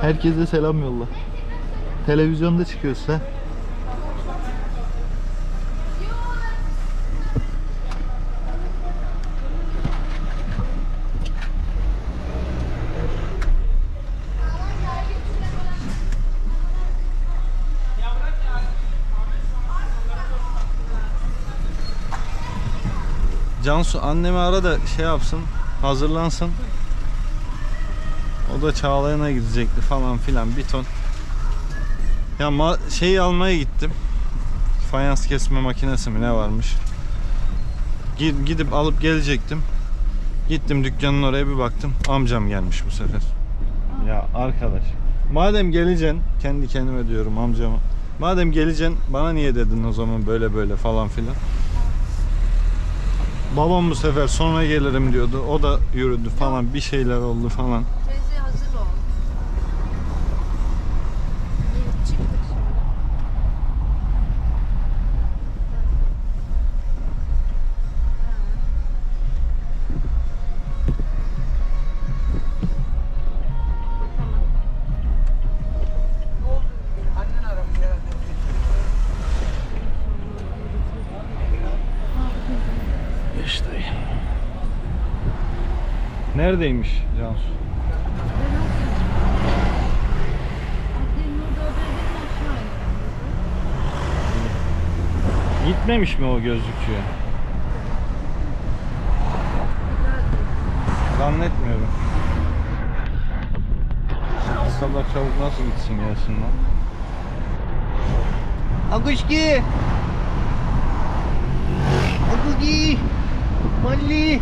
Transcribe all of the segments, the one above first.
Herkese selam yolla. Televizyonda çıkıyorsun ha. Cansu annemi ara da şey yapsın, hazırlansın. O da Çağlayan'a gidecekti falan filan bir ton. Ya şeyi almaya gittim. Fayans kesme makinesi mi ne varmış. Gi- Gidip alıp gelecektim. Gittim dükkanın oraya bir baktım. Amcam gelmiş bu sefer. Ya arkadaş. Madem geleceksin, kendi kendime diyorum amcama. Madem geleceksin bana niye dedin o zaman böyle böyle falan filan. Babam bu sefer sonra gelirim diyordu. O da yürüdü falan bir şeyler oldu falan. Neredeymiş Cansu? Gitmemiş mi o gözlükçüye? Zannetmiyorum. Bu kadar çabuk nasıl gitsin gelsin lan? Aguşki! Aguşki! Malli!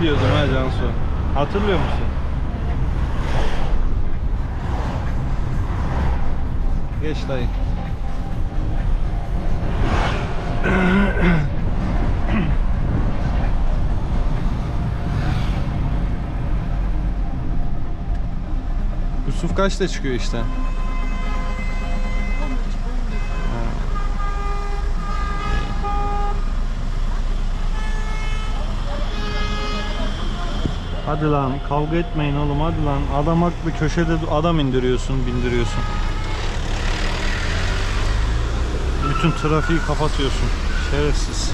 Diyordum ha Cansu. Hatırlıyor musun? Geç dayı. Yusuf kaçta çıkıyor işte? Hadi lan kavga etmeyin oğlum hadi lan. Adam haklı köşede adam indiriyorsun bindiriyorsun. Bütün trafiği kapatıyorsun. Şerefsiz.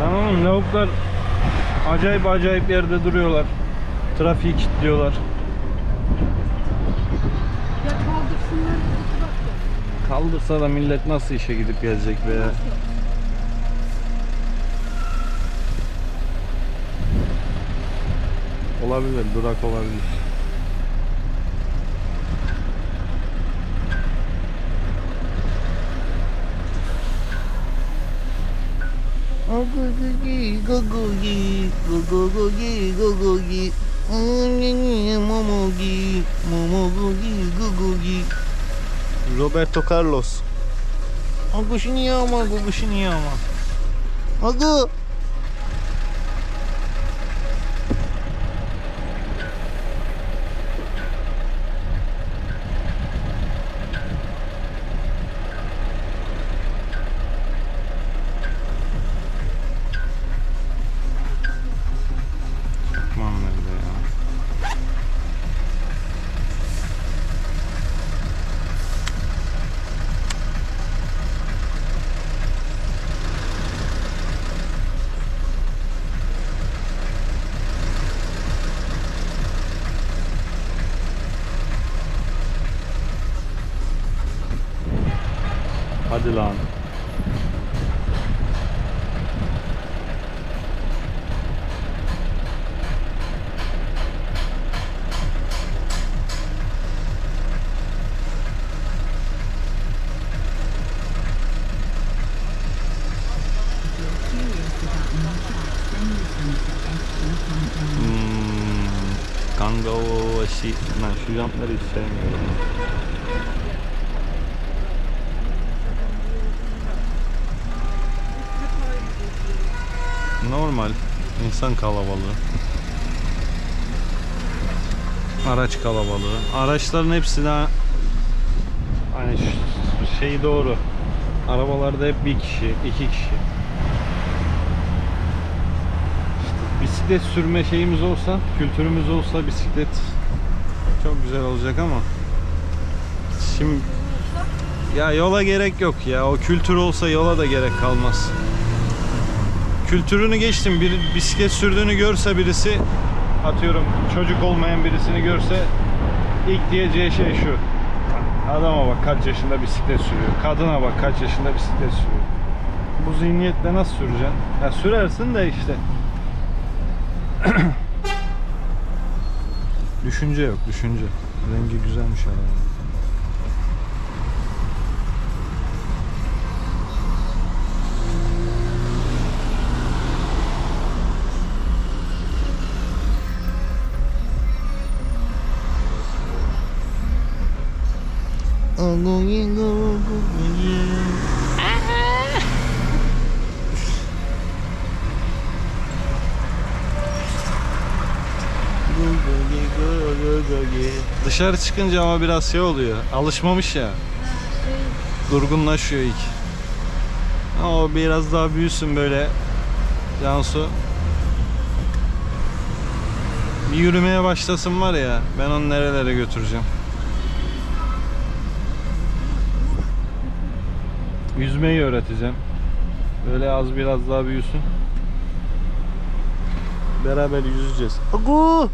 Lan oğlum lavuklar acayip acayip yerde duruyorlar. Trafiği kilitliyorlar. Kaldırsa da millet nasıl işe gidip gelecek be ya? Olabilir, durak olabilir. Gogogi, gogogi, gogogi, gogogi. Momogi, momogogi, gogogi. Roberto Carlos. Aguşini yağma, goguşini yağma. Agu. Hadi lan. Hmm. Kangawashi. Ben şu jantları hiç sevmiyorum. Normal. İnsan kalabalığı. Araç kalabalığı. Araçların hepsi de hani şey doğru. Arabalarda hep bir kişi, iki kişi. Bisiklet sürme şeyimiz olsa, kültürümüz olsa bisiklet çok güzel olacak ama şimdi ya yola gerek yok ya. O kültür olsa yola da gerek kalmaz. Kültürünü geçtim. Bir bisiklet sürdüğünü görse birisi atıyorum çocuk olmayan birisini görse ilk diyeceği şey şu. Adama bak kaç yaşında bisiklet sürüyor. Kadına bak kaç yaşında bisiklet sürüyor. Bu zihniyetle nasıl süreceksin? Ya sürersin de işte. düşünce yok, düşünce. Rengi güzelmiş arabanın. Dışarı çıkınca ama biraz şey oluyor. Alışmamış ya. Durgunlaşıyor ilk. Ama o biraz daha büyüsün böyle. Cansu. Bir yürümeye başlasın var ya. Ben onu nerelere götüreceğim. Yüzmeyi öğreteceğim. Böyle az biraz daha büyüsün. Beraber yüzeceğiz. Agu.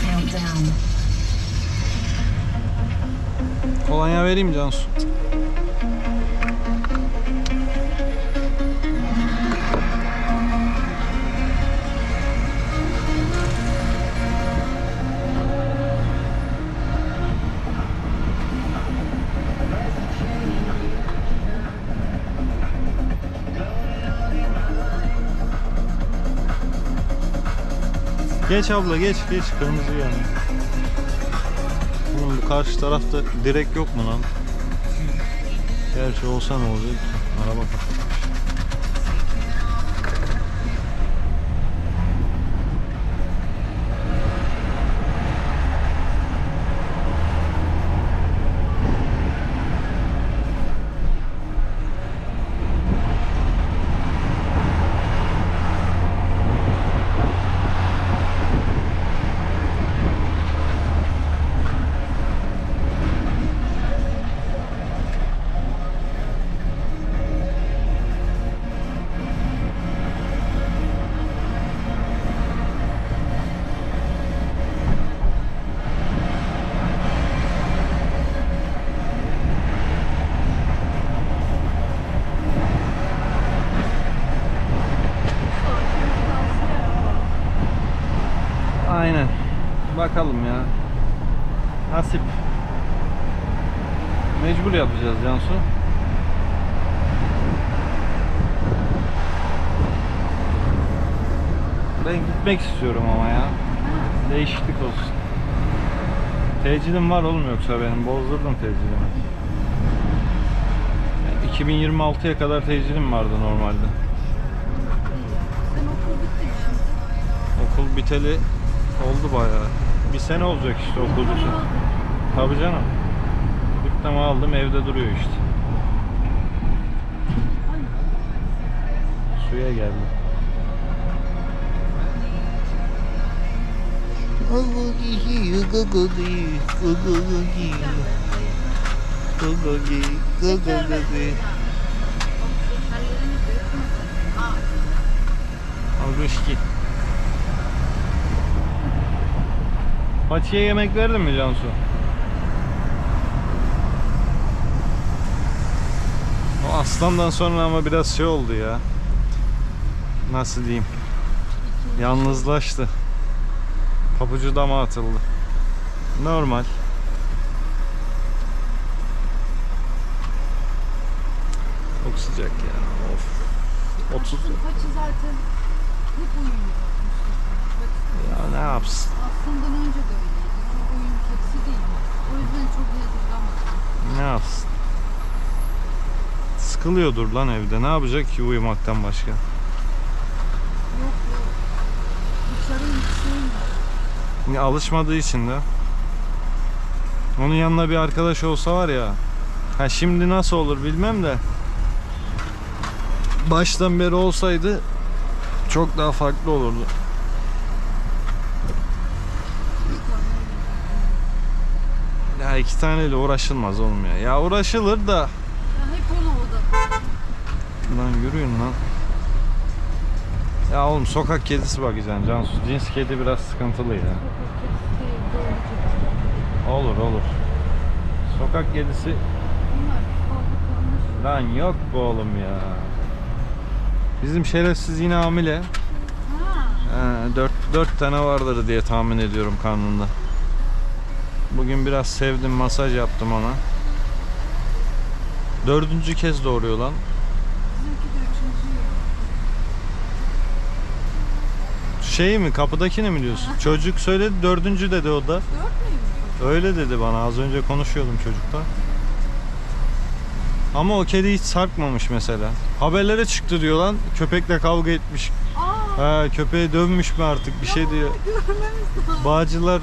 Countdown. Kolonya vereyim Cansu. Geç abla geç geç kırmızı yani. Oğlum bu karşı tarafta direk yok mu lan? Gerçi olsa ne olacak? Araba kapatmış. Bakalım ya. Nasip. Mecbur yapacağız Cansu. Ben gitmek istiyorum ama ya. Değişiklik olsun. Tecilim var oğlum yoksa benim. Bozdurdum tecilimi. Yani 2026'ya kadar tecilim vardı normalde. Sen okul bitti mi şimdi? Okul biteli oldu bayağı. Bir sene olacak işte okul biteli. Tabii canım. Diploma aldım evde duruyor işte. suya geldi. Gogogi, gogogi, Paçiye yemek verdin mi Cansu? O aslandan sonra ama biraz şey oldu ya. Nasıl diyeyim? Yalnızlaştı. Pabucu dama atıldı. Normal. Çok sıcak ya. Of. 30. Paçı zaten hep uyumuyor. Ya ne yapsın? Aslından önce de öyleydi. Çok uyum kedisi değil. O yüzden çok yadırgamadım. Ne yapsın? Sıkılıyordur lan evde. Ne yapacak ki uyumaktan başka? Yok yok. Dışarıyı hiç sevmiyor. Ya alışmadığı için de. Onun yanına bir arkadaş olsa var ya. Ha şimdi nasıl olur bilmem de. Baştan beri olsaydı çok daha farklı olurdu. Ya iki taneyle uğraşılmaz oğlum ya. Ya uğraşılır da Ya hep ona odak. Lan yürüyün lan. Ya oğlum sokak kedisi bakacaksın Cansu. Cins kedi biraz sıkıntılı ya. Olur olur. Sokak kedisi lan yok bu oğlum ya. Bizim şerefsiz yine hamile. Ha. Ee, dört, dört tane vardır diye tahmin ediyorum karnında. Bugün biraz sevdim masaj yaptım ona. Dördüncü kez doğuruyor lan. Bizimki de üçüncü yıl. Şey mi kapıdakini mi diyorsun? Çocuk söyledi dördüncü dedi o da. Öyle dedi bana az önce konuşuyordum çocukla. Ama o kedi hiç sarkmamış mesela. Haberlere çıktı diyor lan köpekle kavga etmiş. Aa. Ha köpeği dövmüş mü artık bir şey diyor. Görmemiz lazım. Bağcılar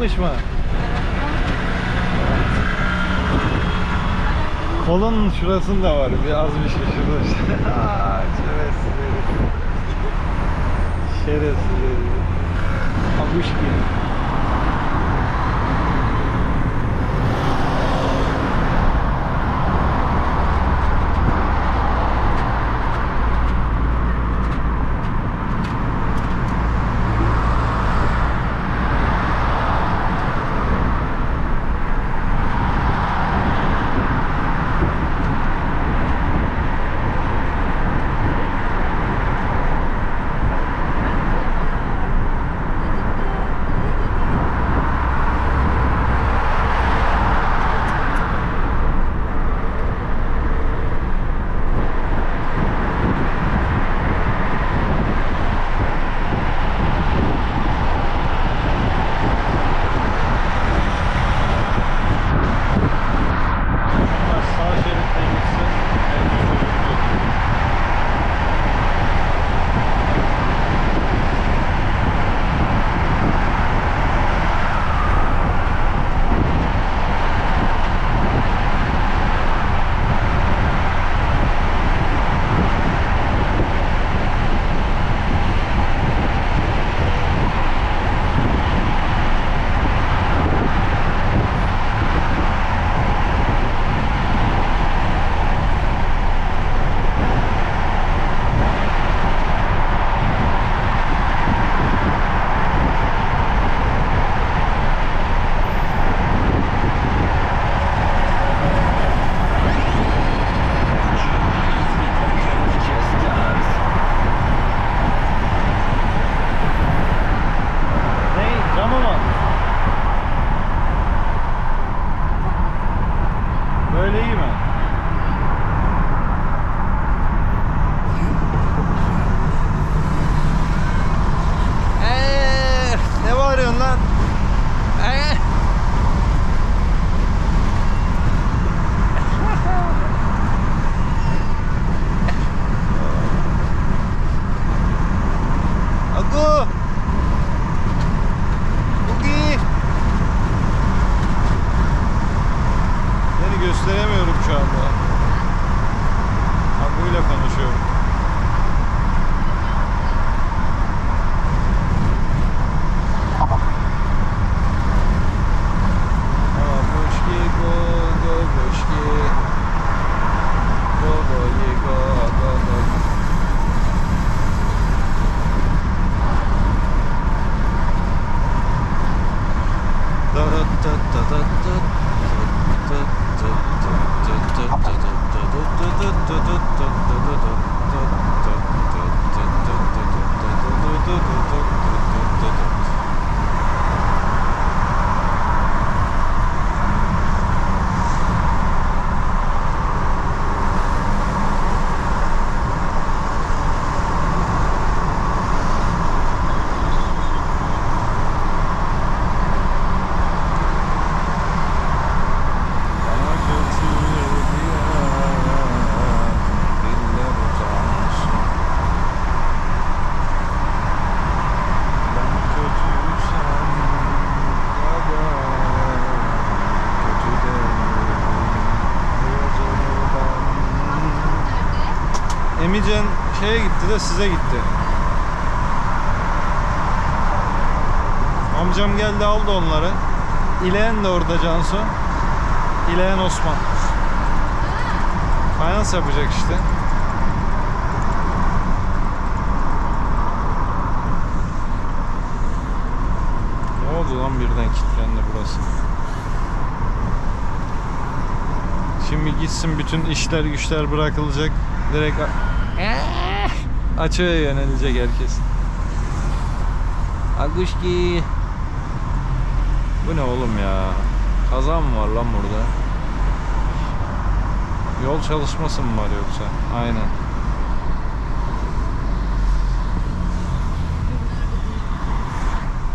Çıkmış mı? Kolun şurasında var bir az bir şey şurada. Aa, Şerefsiz herif. Şerefsiz herif. Abuş gibi. De size gitti. Amcam geldi aldı onları. İleyen de orada Cansu. İleyen Osman. Fayans yapacak işte. Ne oldu lan birden kilitlendi burası? Şimdi gitsin bütün işler güçler bırakılacak. Direkt açığa yönelecek herkes. Aguşki. Bu ne oğlum ya? Kaza mı var lan burada? Yol çalışması mı var yoksa? Aynen.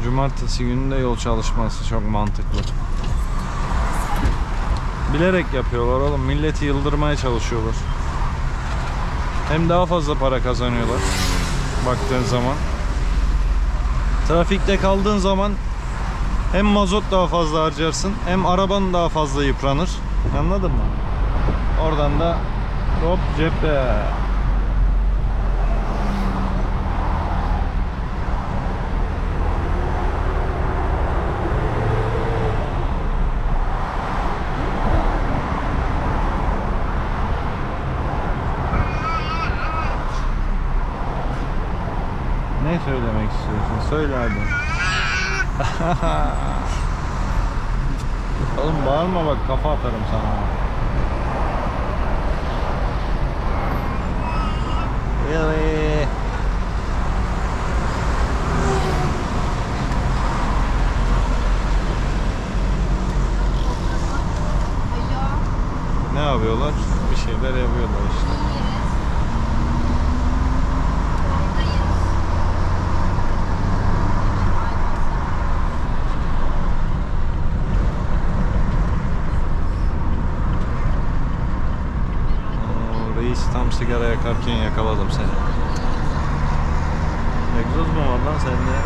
Cumartesi günü de yol çalışması çok mantıklı. Bilerek yapıyorlar oğlum. Milleti yıldırmaya çalışıyorlar. Hem daha fazla para kazanıyorlar. Baktığın zaman. Trafikte kaldığın zaman hem mazot daha fazla harcarsın hem araban daha fazla yıpranır. Anladın mı? Oradan da hop cephe. Ne istiyorsun? Söyle hadi. Oğlum bağırma bak kafa atarım sana. Really? Alo. Ne yapıyorlar? Bir şeyler yapıyorlar işte. iyiyiz. Yoldayız. Oo, reis tam sigara yakarken yakaladım seni. Egzoz mu var lan sende?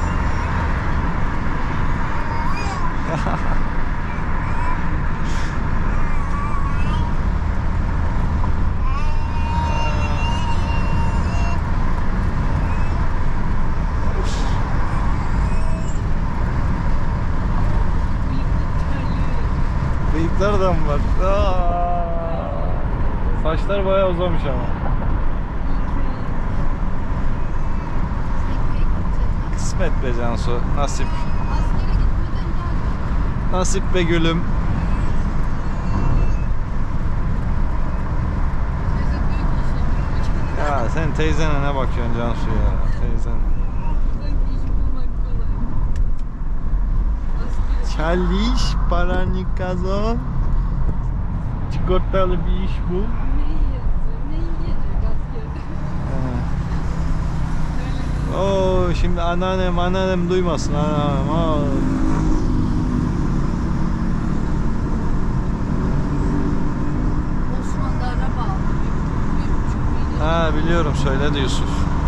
Bıyıklar da mı var? Aa! Saçlar bayağı uzamış ama. Kısmet be Cansu. Nasip. Nasip be gülüm. Ya sen teyzene ne bakıyorsun Cansu ya? Teyzen. Çalış, paranı kazan. Çikolatalı bir iş bul. Oo şimdi anneannem anneannem duymasın anneannem. Oo. Ha biliyorum söyledi Yusuf.